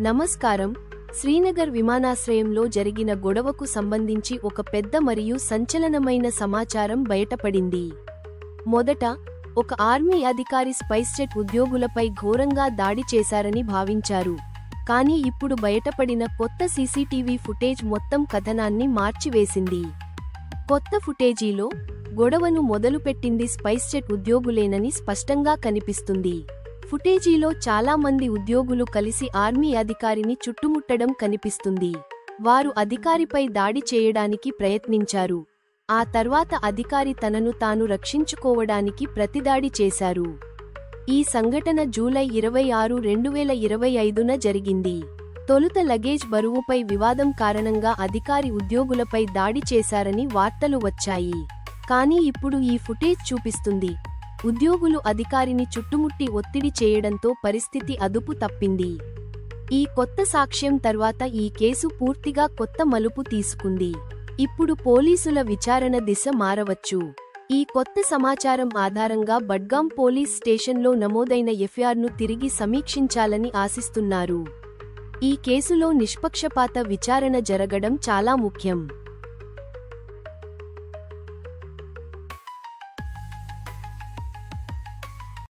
నమస్కారం. శ్రీనగర్ విమానాశ్రయంలో జరిగిన గొడవకు సంబంధించి ఒక పెద్ద మరియు సంచలనమైన సమాచారం బయటపడింది. మొదట ఒక ఆర్మీ అధికారి స్పైస్జెట్ ఉద్యోగులపై ఘోరంగా దాడి చేశారని భావించారు. కానీ ఇప్పుడు బయటపడిన కొత్త సీసీటీవీ ఫుటేజ్ మొత్తం కథనాన్ని మార్చివేసింది. కొత్త ఫుటేజీలో గొడవను మొదలుపెట్టింది స్పైస్జెట్ ఉద్యోగులేనని స్పష్టంగా కనిపిస్తుంది. ఫుటేజీలో చాలా మంది ఉద్యోగులు కలిసి ఆర్మీ అధికారిని చుట్టుముట్టడం కనిపిస్తుంది. వారు అధికారిపై దాడి చేయడానికి ప్రయత్నించారు. ఆ తర్వాత అధికారి తనను తాను రక్షించుకోవడానికి ప్రతిదాడి చేశారు. ఈ సంఘటన జూలై ఇరవై ఆరు రెండు వేల ఇరవై ఐదున జరిగింది. తొలుత లగేజ్ బరువుపై వివాదం కారణంగా అధికారి ఉద్యోగులపై దాడి చేశారని వార్తలు వచ్చాయి. కానీ ఇప్పుడు ఈ ఫుటేజ్ చూపిస్తుంది. ఉద్యోగులు అధికారిని చుట్టుముట్టి ఒత్తిడి చేయడంతో పరిస్థితి అదుపు తప్పింది. ఈ కొత్త సాక్ష్యం తర్వాత ఈ కేసు పూర్తిగా కొత్త మలుపు తీసుకుంది. ఇప్పుడు పోలీసుల విచారణ దిశ మారవచ్చు. ఈ కొత్త సమాచారం ఆధారంగా బడ్గాం పోలీస్ స్టేషన్లో నమోదైన ఎఫ్ఐఆర్ను తిరిగి సమీక్షించాలని ఆశిస్తున్నారు. ఈ కేసులో నిష్పక్షపాత విచారణ జరగడం చాలా ముఖ్యం.